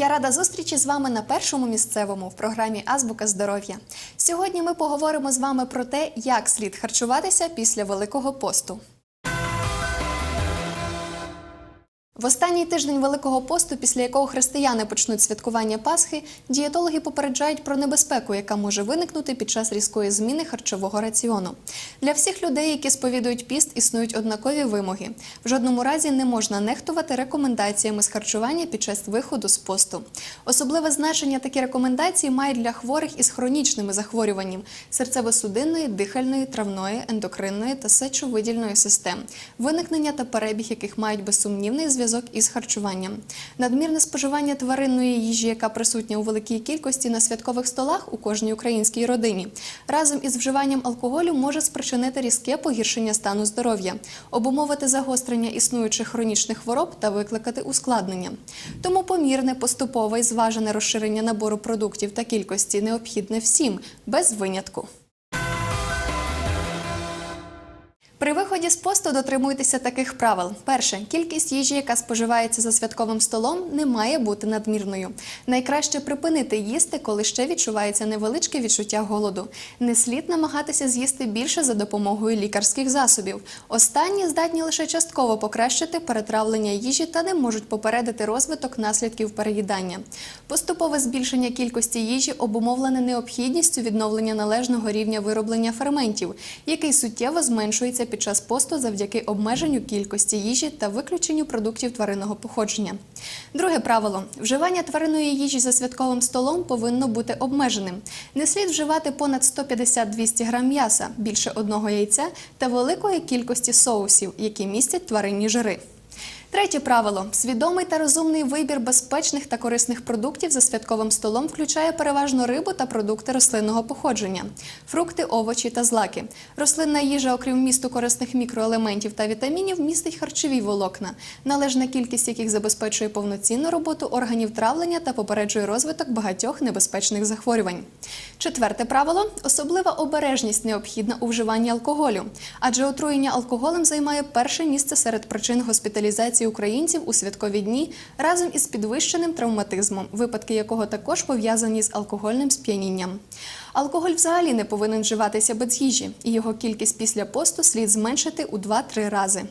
Я рада зустрічі з вами на першому місцевому в програмі Азбука здоров'я. Сьогодні ми поговоримо з вами про те, як слід харчуватися після Великого посту. В останній тиждень Великого посту, після якого християни почнуть святкування Пасхи, дієтологи попереджають про небезпеку, яка може виникнути під час різкої зміни харчового раціону. Для всіх людей, які сповідують піст, існують однакові вимоги. В жодному разі не можна нехтувати рекомендаціями з харчування під час виходу з посту. Особливе значення такі рекомендації мають для хворих із хронічними захворюваннями серцево-судинної, дихальної, травної, ендокринної та сечовидільної систем, виникнення та перебіг яких мають безсумнівний зв'язок із харчуванням. Надмірне споживання тваринної їжі, яка присутня у великій кількості на святкових столах у кожній українській родині, разом із вживанням алкоголю може спричинити різке погіршення стану здоров'я, обумовити загострення існуючих хронічних хвороб та викликати ускладнення. Тому помірне, поступове і зважене розширення набору продуктів та кількості необхідне всім, без винятку. При виході з посту дотримуйтеся таких правил. Перше, кількість їжі, яка споживається за святковим столом, не має бути надмірною. Найкраще припинити їсти, коли ще відчувається невеличке відчуття голоду. Не слід намагатися з'їсти більше за допомогою лікарських засобів. Останні здатні лише частково покращити перетравлення їжі та не можуть попередити розвиток наслідків переїдання. Поступове збільшення кількості їжі обумовлене необхідністю відновлення належного рівня вироблення ферментів, який суттєво зменшується під час посту завдяки обмеженню кількості їжі та виключенню продуктів тваринного походження. Друге правило: вживання тваринної їжі за святковим столом повинно бути обмеженим. Не слід вживати понад 150-200 грам м'яса, більше одного яйця та великої кількості соусів, які містять тваринні жири. Третє правило: свідомий та розумний вибір безпечних та корисних продуктів за святковим столом включає переважно рибу та продукти рослинного походження, фрукти, овочі та злаки. Рослинна їжа, окрім місту корисних мікроелементів та вітамінів, містить харчові волокна, належна кількість яких забезпечує повноцінну роботу органів травлення та попереджує розвиток багатьох небезпечних захворювань. Четверте правило: особлива обережність необхідна у вживанні алкоголю, адже отруєння алкоголем займає перше місце серед причин госпіталізації українців у святкові дні разом із підвищеним травматизмом, випадки якого також пов'язані з алкогольним сп'янінням. Алкоголь взагалі не повинен вживатися без їжі, і його кількість після посту слід зменшити у 2-3 рази.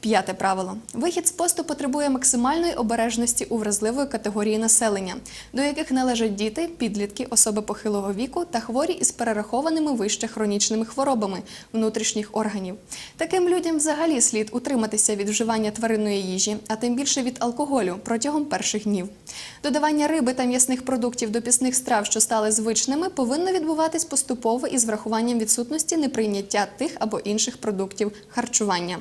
П'яте правило: вихід з посту потребує максимальної обережності у вразливої категорії населення, до яких належать діти, підлітки, особи похилого віку та хворі із перерахованими вище хронічними хворобами внутрішніх органів. Таким людям взагалі слід утриматися від вживання тваринної їжі, а тим більше від алкоголю протягом перших днів. Додавання риби та м'ясних продуктів до пісних страв, що стали звичними, повинно відбуватись поступово із врахуванням відсутності неприйняття тих або інших продуктів харчування.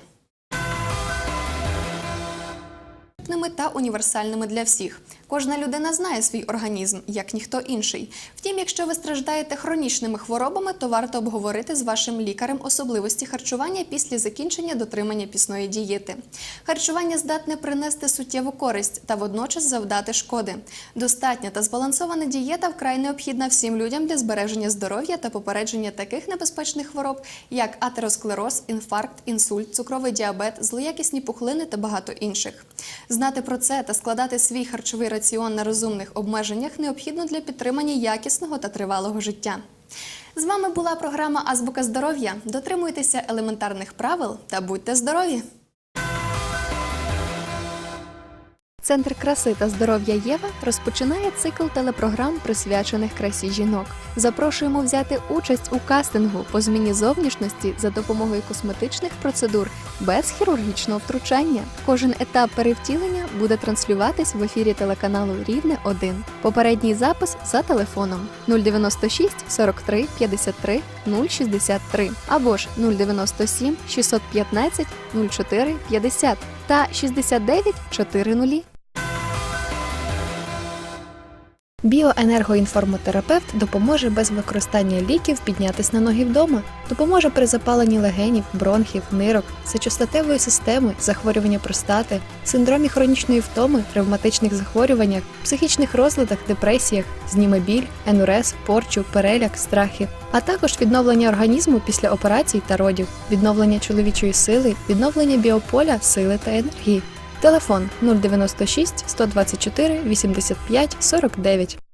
Доступними та універсальними для всіх. Кожна людина знає свій організм, як ніхто інший. Втім, якщо ви страждаєте хронічними хворобами, то варто обговорити з вашим лікарем особливості харчування після закінчення дотримання пісної дієти. Харчування здатне принести суттєву користь та водночас завдати шкоди. Достатня та збалансована дієта вкрай необхідна всім людям для збереження здоров'я та попередження таких небезпечних хвороб, як атеросклероз, інфаркт, інсульт, цукровий діабет, злоякісні пухлини та багато інших. Знати про це та складати свій харчовий раціон на розумних обмеженнях необхідно для підтримання якісного та тривалого життя. З вами була програма Азбука здоров'я. Дотримуйтеся елементарних правил та будьте здорові! Центр краси та здоров'я Єва розпочинає цикл телепрограм, присвячених красі жінок. Запрошуємо взяти участь у кастингу по зміні зовнішності за допомогою косметичних процедур без хірургічного втручання. Кожен етап перевтілення буде транслюватись в ефірі телеканалу Рівне 1. Попередній запис за телефоном 096 43 53 063 або ж 097 615 04 50 та 69 40. Біоенергоінформотерапевт допоможе без використання ліків піднятись на ноги вдома, допоможе при запаленні легенів, бронхів, нирок, сечостатевої системи, захворювання простати, синдромі хронічної втоми, ревматичних захворюваннях, психічних розладах, депресіях, зніме біль, енурез, порчу, переляк, страхи, а також відновлення організму після операцій та родів, відновлення чоловічої сили, відновлення біополя, сили та енергії. Телефон 096 124 85 49.